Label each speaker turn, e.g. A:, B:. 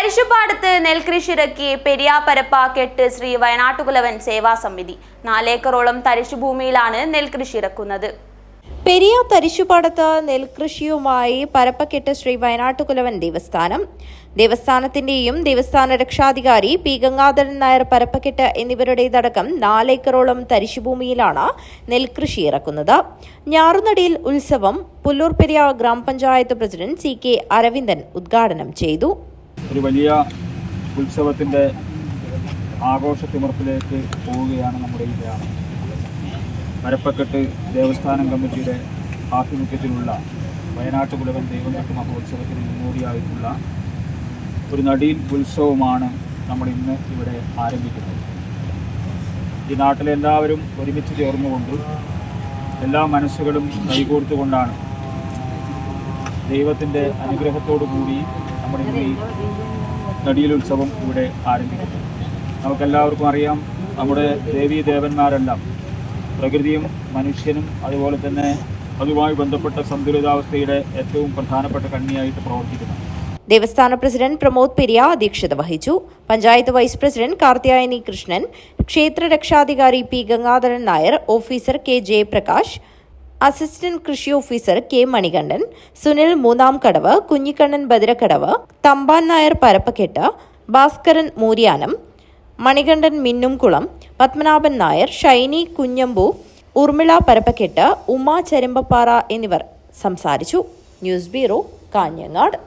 A: തരിശുപാടത്ത് നെൽകൃഷിയിറക്കി പെരിയാപരപ്പ കെട്ട് ശ്രീ വയനാട്ടുകുലവൻ സേവാ സമിതി. നാലേക്കറോളം തരിശുഭൂമിയിലാണ് നെൽകൃഷി ഇറക്കുന്നത്
B: പെരിയ തരിശുപാടത്ത് നെൽകൃഷിയുമായി പരപ്പക്കെട്ട് ശ്രീ വയനാട്ടുകുലവൻ ദേവസ്ഥാനം. ദേവസ്ഥാനത്തിന്റെയും ദേവസ്ഥാന രക്ഷാധികാരി പി ഗംഗാധരൻ നായർ പരപ്പക്കെട്ട് എന്നിവരുടേതടക്കം നാലേക്കറോളം തരിശുഭൂമിയിലാണ് നെൽകൃഷി ഇറക്കുന്നത് ഞാറുനടിയിൽ ഉത്സവം പുല്ലൂർ പെരിയ ഗ്രാമപഞ്ചായത്ത് പ്രസിഡന്റ് സി കെ അരവിന്ദൻ ഉദ്ഘാടനം ചെയ്തു.
C: ഒരു വലിയ ഉത്സവത്തിന്റെ ആഘോഷത്തിമർപ്പിലേക്ക് പോവുകയാണ് നമ്മുടെ ഈ ഗ്രാമം. മരപ്പക്കെട്ട് ദേവസ്ഥാനം കമ്മിറ്റിയുടെ ആഭിമുഖ്യത്തിലുള്ള വയനാട്ട് കുലവൻ ദൈവങ്ങൾക്ക് മഹോത്സവത്തിന് മുന്നോടിയായിട്ടുള്ള ഒരു നടീൽ ഉത്സവമാണ് നമ്മൾ ഇന്ന് ഇവിടെ ആരംഭിക്കുന്നത്. ഈ നാട്ടിലെ എല്ലാവരും ഒരുമിച്ച് ചേർന്നുകൊണ്ട് എല്ലാ മനസ്സുകളും കൈകോർത്തുകൊണ്ടാണ് ദൈവത്തിന്റെ അനുഗ്രഹത്തോടു കൂടി നമ്മുടെ ഇന്ന് നടിയിലുത്സവം ഇവിടെ ആരംഭിക്കുന്നു. നമുക്കെല്ലാവർക്കും അറിയാം നമ്മുടെ ദേവീ ദേവന്മാരെല്ലാം പ്രകൃതിയും മനുഷ്യനും അതുപോലെ തന്നെ അതുമായി ബന്ധപ്പെട്ട സന്തുലിതാവസ്ഥയുടെ ഏറ്റവും പ്രധാനപ്പെട്ട കണ്ണിയായിട്ട് പ്രവർത്തിക്കുന്നു.
B: ദേവസ്ഥാന പ്രസിഡന്റ് പ്രമോദ് പെരിയ അധ്യക്ഷത വഹിച്ചു. പഞ്ചായത്ത് വൈസ് പ്രസിഡന്റ് കാർത്തിയായനി കൃഷ്ണൻ ക്ഷേത്ര രക്ഷാധികാരി P Gangadharan Nair officer K Jayaprakash assistant കൃഷി ഓഫീസർ കെ മണികണ്ഠൻ സുനിൽ മൂന്നാം കടവ് കുഞ്ഞിക്കണ്ണൻ ബദിരക്കടവ് തമ്പാൻ നായർ പരപ്പക്കെട്ട് ഭാസ്കരൻ മൂര്യാനം മണികണ്ഠൻ മിന്നുംകുളം പത്മനാഭൻ നായർ ഷൈനി കുഞ്ഞമ്പു ഉർമിള പരപ്പക്കെട്ട് ഉമ ചെരുമ്പപ്പാറ എന്നിവർ സംസാരിച്ചു. News bureau Kanhangad.